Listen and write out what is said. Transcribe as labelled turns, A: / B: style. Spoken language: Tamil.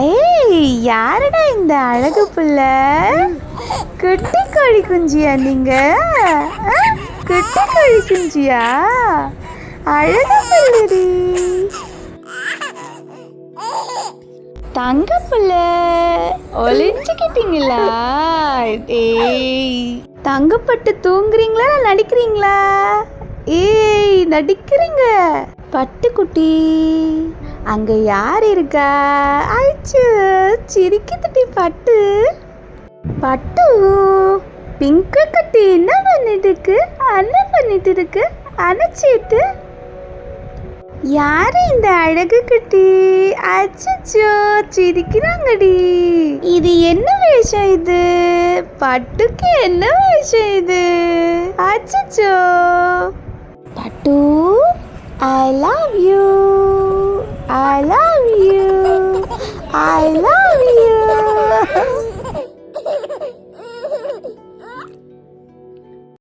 A: ஏய் யாருடா இந்த அழகு புள்ள? குட்டி கோழி குஞ்சியா நீங்க? குட்டி கோழி குஞ்சியா? அழகு புள்ளடி. தங்க புள்ள ஒளிஞ்சுக்கிட்டீங்களா? ஏய் தங்கப்பட்டு தூங்குறீங்களா நடிக்கிறீங்களா? ஏய் நடிக்கிறீங்க. பட்டுக்குட்டி. அங்கே யார் இருக்கா? அச்சோ சிரிக்குதுடி பட்டு. பட்டு பிங்க் கட்டி என்ன பண்ணிட்டு இருக்கு என்ன பண்ணிட்டு இருக்கு அணைச்சிட்டு. யாரு இந்த அழகு கட்டி? அச்சச்சோ சிரிக்கிறாங்கடி. இது என்ன வேஷம் இது? பட்டுக்கு என்ன வேஷம் இது? அச்சச்சோ. பட்டு I love you I love you I love you